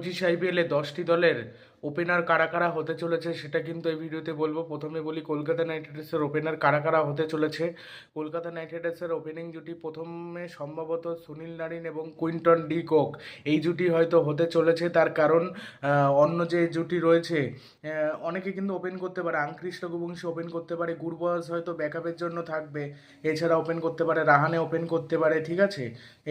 পঁচিশ আইপিএলে দশটি দলের ওপেনার কারা কারা হতে চলেছে সেটা কিন্তু এই ভিডিওতে বলব। প্রথমে বলি কলকাতা নাইট রাইডার্সের ওপেনার কারা কারা হতে চলেছে। কলকাতা নাইট রাইডার্সের ওপেনিং জুটি প্রথমে সম্ভবত সুনীল নারিন এবং কুইন্টন ডি কোক। এই জুটি হয়তো হতে চলেছে, তার কারণ অন্য যে জুটি রয়েছে অনেকে কিন্তু ওপেন করতে পারে। আংক্রিস রঘুবংশী ওপেন করতে পারে। গুরবয়স হয়তো ব্যাকআপের জন্য থাকবে। এছাড়া ওপেন করতে পারে, রাহানে ওপেন করতে পারে, ঠিক আছে?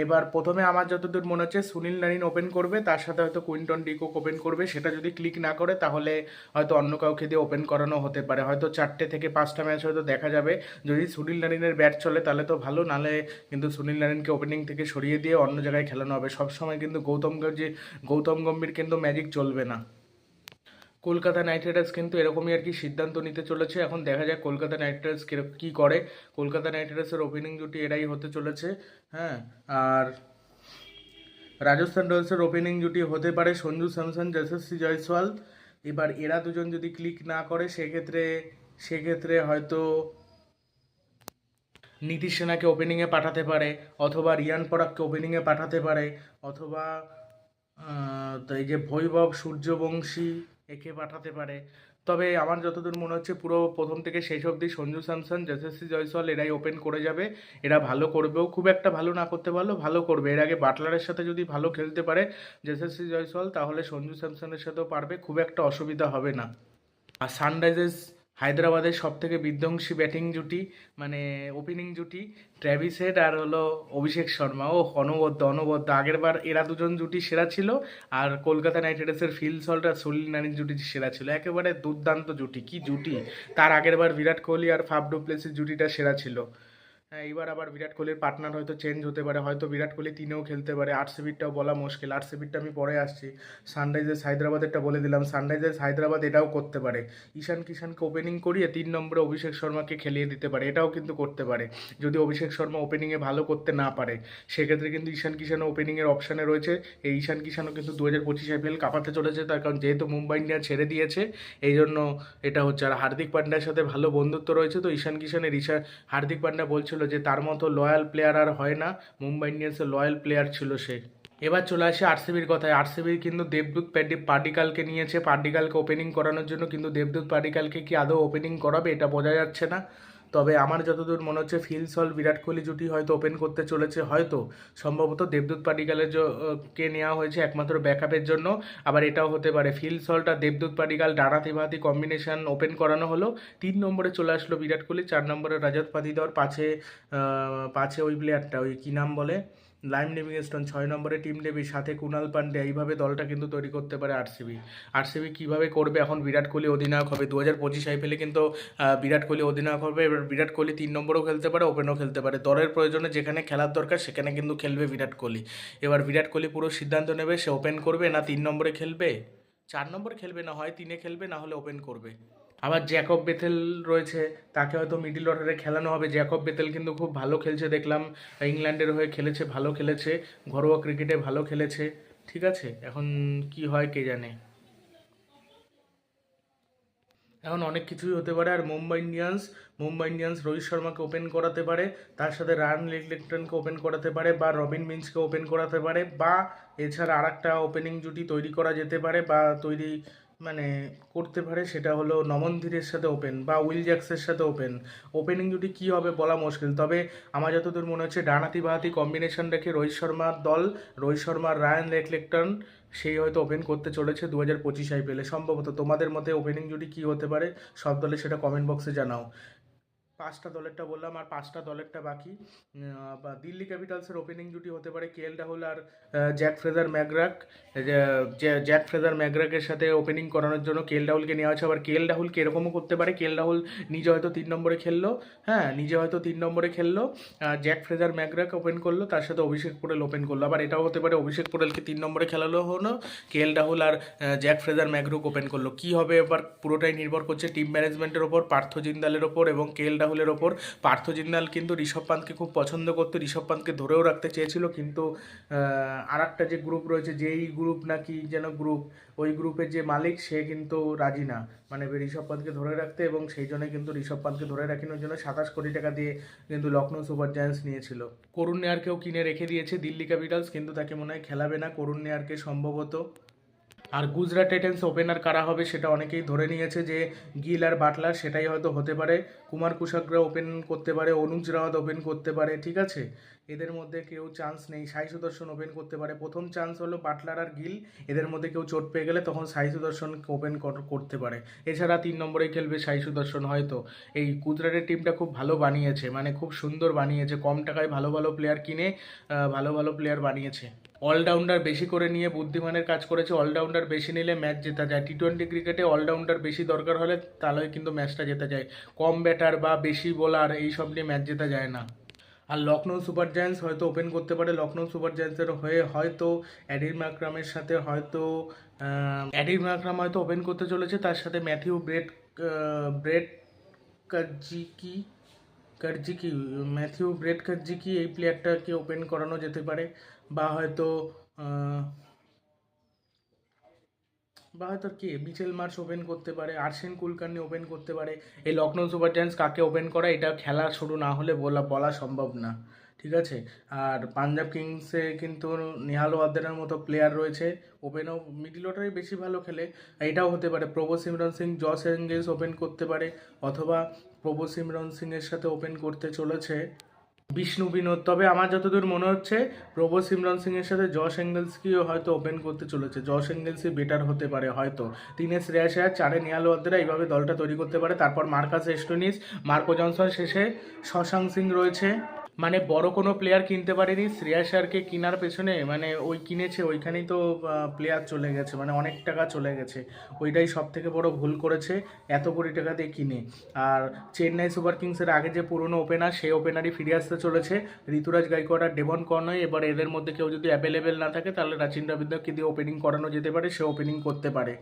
এবার প্রথমে আমার যতদূর মনে হচ্ছে, সুনীল নারিন ওপেন করবে, তার সাথে হয়তো কুইন্টন ডি ডিকক ওপেন করবে। সেটা যদি ক্লিক না করে, তাহলে হয়তো অন্য কাউকে দিয়ে ওপেন করানো হতে পারে। হয়তো চারটে থেকে পাঁচটা ম্যাচ হয়তো দেখা যাবে। যদি সুনীল নারিনের ব্যাট চলে, তাহলে তো ভালো। নালে কিন্তু সুনীল নারিনকে ওপেনিং থেকে সরিয়ে দিয়ে অন্য জায়গায় খেলানো হবে। সবসময় কিন্তু গৌতম গম্ভীর গৌতম গম্ভীর কিন্তু ম্যাজিক চলবে না। কলকাতা নাইট রাইডার্স কিন্তু এরকমই আর কি সিদ্ধান্ত নিতে চলেছে। এখন দেখা যাক কলকাতা নাইট রাইডার্স কী করে। কলকাতা নাইট রাইডার্সের ওপেনিং জুটি এরাই হতে চলেছে। হ্যাঁ আর রাজস্থান রয়্যালসের ওপেনিং জুটি হতে পারে সঞ্জু স্যামসন, যশস্বী জয়সওয়াল। এবার এরা দুজন যদি ক্লিক না করে, সেক্ষেত্রে সেক্ষেত্রে হয়তো নীতিশ সেনাকে ওপেনিংয়ে পাঠাতে পারে, অথবা রিয়ান পরাগকে ওপেনিংয়ে পাঠাতে পারে, অথবা এই যে ভৈভব সূর্যবংশী একে পাঠাতে পারে। তবে আমার যতদূর মনে হচ্ছে পুরো প্রথম থেকে শেষ অবধি সঞ্জু স্যামসন, যশস্বী জয়সল এরাই ওপেন করে যাবে। এরা ভালো করবেও, খুব একটা ভালো না করতে পারলেও ভালো করবে। এর আগে বাটলারের সাথে যদি ভালো খেলতে পারে যশস্বী জয়সল তাহলে সঞ্জু স্যামসনের সাথেও পারবে, খুব একটা অসুবিধা হবে না। আর সানরাইজার্স হায়দ্রাবাদের সব থেকে বিধ্বংসী ব্যাটিং জুটি মানে ওপেনিং জুটি ট্র্যাভিস হেড আর হলো অভিষেক শর্মা। ও অনবদ্য অনবদ্য। আগের বার এরা দুজন জুটি সেরা ছিল, আর কলকাতা নাইট রাইডার্সের ফিল সল্ট আর সলিল নানির জুটি সেরা ছিল। একেবারে দুর্দান্ত জুটি, কি জুটি! তার আগের বার বিরাট কোহলি আর ফাফ ডুপ্লেসির জুটিটা সেরা ছিল। হ্যাঁ এবার আবার বিরাট কোহলির পার্টনার হয়তো চেঞ্জ হতে পারে। হয়তো বিরাট কোহলি তিনেও খেলতে পারে। আরসিবিরটাও বলা মুশকিল। আরসিবিরটা আমি পরে আসছি। সানরাইজার্স হায়দ্রাবাদেরটা বলে দিলাম। সানরাইজার্স হায়দ্রাবাদ এটাও করতে পারে। ঈশান কিষানকে ওপেনিং করিয়ে তিন নম্বরে অভিষেক শর্মাকে খেলিয়ে দিতে পারে। এটাও কিন্তু করতে পারে। যদি অভিষেক শর্মা ওপেনিংয়ে ভালো করতে না পারে, সেক্ষেত্রে কিন্তু ঈশান কিষানও ওপেনিংয়ের অপশানে রয়েছে। এই ঈশান কিষানও কিন্তু দু হাজার পঁচিশ আইপিএল কাঁপাতে চলেছে। তার কারণ যেহেতু মুম্বাই ইন্ডিয়ান ছেড়ে দিয়েছে, এই জন্য এটা হচ্ছে। আর হার্দিক পান্ডার সাথে ভালো বন্ধুত্ব রয়েছে। তো ঈশান কিষানের ঈশা হার্দিক পান্ডা বলছিল যে তার মতো লয়াল প্লেয়ার আর হয় না। মুম্বাই ইন্ডিয়ান্সের লয়াল প্লেয়ার ছিল সে। এবার চলে আসে আরসিবির কথায়। আরসিবির কিন্তু দেবদূত প্যাডি পার্টিকালকে নিয়েছে। পার্টিকালকে ওপেনিং করানোর জন্য কিন্তু দেবদূত পার্টিকালকে কি আদৌ ওপেনিং করাবে এটা বোঝা যাচ্ছে না। তবে আমার যতদূর মনে হচ্ছে, ফিল সল বিরাট কোহলি জুটি হয়তো ওপেন করতে চলেছে, হয়তো। সম্ভবত দেবদূত পাটিকালের জ- কে নেওয়া হয়েছে একমাত্র ব্যাকআপের জন্য, আবার এটাও হতে পারে। ফিল সলটা দেবদূত পাটিকাল ডানা বাতি কম্বিনেশন ওপেন করানো হলো। তিন নম্বরে চলে আসলো বিরাট কোহলি, চার নম্বরে রাজত পাতিদর পাঁচে পাঁচে ওই প্লেয়ারটা ওই কী নাম বলে? লাইম লিভিংস্টোন ছয় নম্বরে টিম ডেবি সাথে কুনাল পান্ডে, এইভাবে দলটা কিন্তু তৈরি করতে পারে আরসিবি। আরসিবি কীভাবে করবে? এখন বিরাট কোহলি অধিনায়ক হবে। দু হাজার পঁচিশ আইপিএলে কিন্তু বিরাট কোহলি অধিনায়ক হবে। এবার বিরাট কোহলি তিন নম্বরও খেলতে পারে, ওপেনও খেলতে পারে। দলের প্রয়োজনে যেখানে খেলার দরকার, সেখানে কিন্তু খেলবে বিরাট কোহলি। এবার বিরাট কোহলি পুরো সিদ্ধান্ত নেবে, সে ওপেন করবে না তিন নম্বরে খেলবে? চার নম্বরে খেলবে না, হয় তিনে খেলবে, না হলে ওপেন করবে। আবার জ্যাকব বেথেল রয়েছে, তাকে হয়তো মিডিল অর্ডারে খেলানো হবে। জ্যাকব বেথেল কিন্তু খুব ভালো খেলছে, দেখলাম, ইংল্যান্ডের হয়ে খেলেছে, ভালো খেলেছে, ঘরোয়া ক্রিকেটে ভালো খেলেছে। ঠিক আছে, এখন কি হয় কে জানে? এখন অনেক কিছুই হতে পারে, আর মুম্বাই ইন্ডিয়ান্স মুম্বাই ইন্ডিয়ান্স রোহিত শর্মাকে ওপেন করাতে পারে, তার সাথে রান লিগলেটনকে ওপেন করাতে পারে, বা রবিন মিন্সকে ওপেন করাতে পারে, বা এছাড়া আর একটা ওপেনিং জুটি তৈরি করা যেতে পারে, বা তৈরি মানে করতে পারে সেটা হলো নমন ধীরের সাথে ওপেন বা উইল জ্যাক্সের সাথে ওপেন ওপেনিং জুটি কী হবে বলা মুশকিল, তবে আমার যতদূর মনে হচ্ছে ডানাতি বাহাতি কম্বিনেশন রেখে রোহিত শর্মার দল, রোহিত শর্মার রায়ান লেকলেকটন সেই হয়তো ওপেন করতে চলেছে দু হাজার পঁচিশ আইপিএলে সম্ভবত তোমাদের মতে ওপেনিং জুটি কী হতে পারে, সব দলে সেটা কমেন্ট বক্সে জানাও। পাঁচটা দলেরটা বললাম, আর পাঁচটা দলেরটা বাকি। বা দিল্লি ক্যাপিটালসের ওপেনিং জুটি হতে পারে কে এল রাহুল আর Jake Fraser McGurk. Jake Fraser ম্যাগ্রাকের সাথে ওপেনিং করানোর জন্য কে এল রাহুলকে নেওয়া হচ্ছে আবার কে এল রাহুলকে এরকমও করতে পারে? কে এল রাহুল নিজে হয়তো তিন নম্বরে খেললো হ্যাঁ নিজে হয়তো তিন নম্বরে খেললো। জ্যাক ফ্রেজার ম্যাগ্রাক ওপেন করল, তার সাথে অভিষেক পোরেল ওপেন করল। আবার এটাও হতে পারে অভিষেক পোরেলকে তিন নম্বরে খেলালো হলো, কে এল রাহুল আর জ্যাক ফ্রেজার ম্যাগ্রুক ওপেন করল। কী হবে এবার? পুরোটাই নির্ভর করছে টিম ম্যানেজমেন্টের ওপর, পার্থ জিন্দালের ওপর এবং কে এল রাহুলের ওপর। পার্থ জিন্দাল কিন্তু ঋষভ পান্তকে খুব পছন্দ করতো। ঋষভ পান্তকে ধরেও রাখতে চেয়েছিল, কিন্তু আর যে গ্রুপ রয়েছে, যেই গ্রুপ নাকি যেন গ্রুপ ওই গ্রুপের যে মালিক, সে কিন্তু রাজি না। মানে ঋষভ পান্তকে ধরে রাখতে এবং সেই জন্য কিন্তু ঋষভ পান্তকে ধরে রাখানোর জন্য সাতাশ কোটি টাকা দিয়ে কিন্তু লখনৌ সুপার জায়ান্টস নিয়েছিল। করুণ নেয়ারকেও কিনে রেখে দিয়েছে দিল্লি ক্যাপিটালস কিন্তু তাকে মনে হয় খেলাবে না। করুণ নেয়ারকে সম্ভবত আর গুজরাট টাইটান্স ওপেনার কারা হবে সেটা অনেকেই ধরে নিয়েছে যে গিল আর বাটলার সেটাই হয়তো হতে পারে। কুমার কুশাকরা ওপেন করতে পারে, অনুজ রাওয়াত ওপেন করতে পারে, ঠিক আছে? এদের মধ্যে কেউ চান্স নেই। সাই সুদর্শন ওপেন করতে পারে। প্রথম চান্স হলো বাটলার আর গিল। এদের মধ্যে কেউ চোট পেয়ে গেলে তখন সাই সুদর্শন ওপেন করতে পারে। এছাড়া তিন নম্বরে খেলবে সাই সুদর্শন হয়তো। এই গুজরাটের টিমটা খুব ভালো বানিয়েছে মানে খুব সুন্দর বানিয়েছে। কম টাকায় ভালো ভালো প্লেয়ার কিনে ভালো ভালো প্লেয়ার বানিয়েছে। অলরাউন্ডার বেশি করে নিয়ে বুদ্ধিমানের কাজ করেছে। অলরাউন্ডার বেশি নিলে ম্যাচ জেতা যায়। টি টোয়েন্টি ক্রিকেটে অলরাউন্ডার বেশি দরকার হলে তাহলে কিন্তু ম্যাচটা জেতা যায়। কম ব্যাটার বা বেশি বোলার এই সব নিয়ে ম্যাচ জেতা যায় না। আর লখনৌ সুপার জায়ান্টস হয়তো ওপেন করতে পারে। লখনৌ সুপার জায়ান্টসের হয়ে হয়তো অ্যাডির ম্যাকরামের সাথে হয়তো অ্যাডির ম্যাকরাম হয়তো ওপেন করতে চলেছে। তার সাথে ম্যাথিউ ব্রেড ব্রেড কাজিকি কার্জিকি ম্যাথিউ ব্রেড কার্জিকি এই প্লেয়ারটাকে ওপেন করানো যেতে পারে। বা হয়তো বা হয়তো কে মিচেল মার্চ ওপেন করতে পারে, আর্সেন কুলকার্নি ওপেন করতে পারে, এই লখনৌ সুপার জায়ান্টস কাকে ওপেন করা, এটা খেলা শুরু না হলে বলা বলা সম্ভব না, ঠিক আছে? আর পাঞ্জাব কিংসে কিন্তু নেহাল ওয়াদ্দেনের মতো প্লেয়ার রয়েছে, ওপেনও মিডিল অর্ডারে বেশি ভালো খেলে, এটাও হতে পারে, Prabhsimran Singh, Josh Inglis open করতে পারে, অথবা প্রভু সিমরন সিংয়ের সাথে ওপেন করতে চলেছে বিষ্ণু বিনোদ। তবে আমার যতদূর মনে হচ্ছে, প্রভু সিমরন সিং এর সাথে জশ এঙ্গেলসকেও হয়তো ওপেন করতে চলেছে। জশ এঙ্গেলসই বেটার হতে পারে হয়তো। তিনে শ্রেয়াস আর চারে ওয়াদ্দেরা এইভাবে দলটা তৈরি করতে পারে। তারপর মার্কাস এস্টোনিস, মার্কো জনসন শেষে শশাং সিং রয়েছে। মানে বড় কোনো প্লেয়ার কিনতে পারেনি শ্রেয়াস আয়ারকে কেনার পেছনে মানে ওই কিনেছে, ওইখানেই তো প্লেয়ার চলে গেছে মানে অনেক টাকা চলে গেছে। ওইটাই সব থেকে বড় ভুল করেছে, এত কোটি টাকা দিয়ে কিনে। আর চেন্নাই সুপার কিংসের আগে যে পুরনো ওপেনার সেই ওপেনারই ফিরে আসতে চলেছে। ঋতুরাজ গাইকোয়াড আর ডেভন কর্নয় এবার এদের মধ্যে কেউ যদি অ্যাভেলেবেল না থাকে, তাহলে রাচিন রবীন্দ্রকে দিয়ে ওপেনিং করানো যেতে পারে, সে ওপেনিং করতে পারে।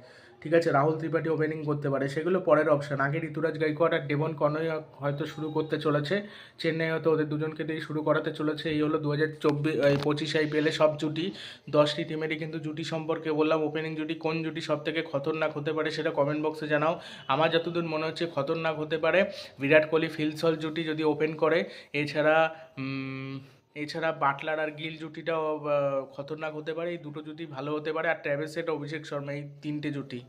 ঠিক আছে, রাহুল ত্রিপাঠী ওপেনিং করতে পারে। সেগুলো পরের অপশন আগে ঋতুরাজ গাইকোয়াড আর ডেভন কর্নয় হয়তো শুরু করতে চলেছে। চেন্নাই হয়তো ওদের দুজনকে দিয়ে শুরু করাতে চলেছে। এই হলো দু হাজার চব্বিশ পঁচিশ আইপিএলে সব জুটি। দশটি টিমেরই কিন্তু জুটি সম্পর্কে বললাম। ওপেনিং জুটি কোন জুটি সব থেকে খতরনাক হতে পারে সেটা কমেন্ট বক্সে জানাও। আমার যতদূর মনে হচ্ছে খতরনাক হতে পারে। বিরাট কোহলি, ফিলসল জুটি যদি ওপেন করে। এছাড়া এছাড়া বাটলার আর গিল জুটিটাও খতরনাক হতে পারে। এই দুটো জুটি ভালো হতে পারে। আর ট্র্যাভেস সেট অভিষেক শর্মা, এই তিনটে জুটি।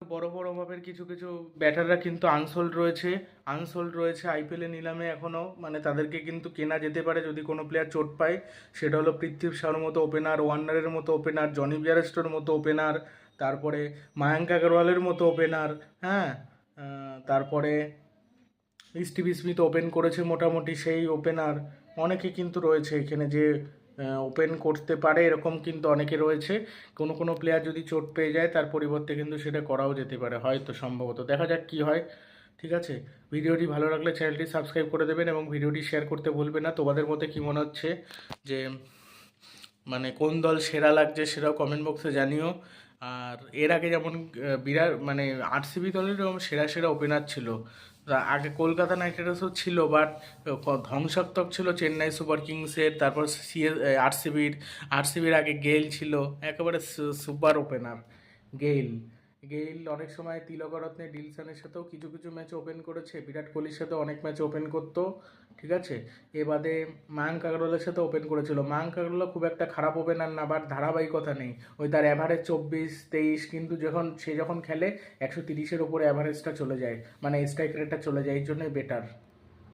বড় বড় মাপের কিছু কিছু ব্যাটাররা কিন্তু আনসোল্ড রয়েছে। আনসোল্ড রয়েছে আইপিএলে নিলামে এখনও। মানে তাদেরকে কিন্তু কেনা যেতে পারে যদি কোনো প্লেয়ার চোট পায়। সেটা হলো পৃথ্বী শাওর মতো ওপেনার ওয়ার্নারের মতো ওপেনার জনি বিয়ারেস্টোর মতো ওপেনার তারপরে মায়াঙ্ক আগরওয়ালের মতো ওপেনার হ্যাঁ? তারপরে স্টিভি স্মিথ ওপেন করেছে মোটামুটি সেই ওপেনার অনেকে কিন্তু রয়েছে এখানে যে ওপেন করতে পারে এরকম কিন্তু অনেকে রয়েছে। কোনো কোনো প্লেয়ার যদি চোট পেয়ে যায়, তার পরিবর্তে কিন্তু সেটা করাও যেতে পারে হয়তো সম্ভবত। দেখা যাক কি হয়। ঠিক আছে? ভিডিওটি ভালো লাগলে চ্যানেলটি সাবস্ক্রাইব করে দেবেন এবং ভিডিওটি শেয়ার করতে ভুলবেন না। তোমাদের মধ্যে কি মনে হচ্ছে যে মানে কোন দল সেরা লাগছে সেটাও কমেন্ট বক্সে জানিও। আর এর আগে যেমন বিরাট মানে আরসিবি দলের সেরা সেরা ওপেনার ছিল। আগে কলকাতা নাইট রাইডার্সও ছিল বাট ধ্বংসাত্মক ছিল চেন্নাই সুপার কিংসের, তারপর সিএ আরসিবির আরসিবির আগে গেইল ছিল, একেবারে সুপার ওপেনার গেইল। গেইল অনেক সময় তিলকরত্নে ডিলসানের সাথেও কিছু কিছু ম্যাচ ওপেন করেছে। বিরাট কোহলির সাথে অনেক ম্যাচ ওপেন করতো, ঠিক আছে? এ বাদে মায়াঙ্ক আগরওয়ালের সাথে ওপেন করেছিল। মায়াঙ্ক আগরওয়ালা খুব একটা খারাপ ওপেনার না বাট ধারাবাহিকতা নেই। ওই তার অ্যাভারেজ চব্বিশ, তেইশ, কিন্তু যখন, সে যখন খেলে, একশো তিরিশের ওপরে অ্যাভারেজটা চলে যায়। মানে স্ট্রাইক রেটটা চলে যায়, এই জন্যই বেটার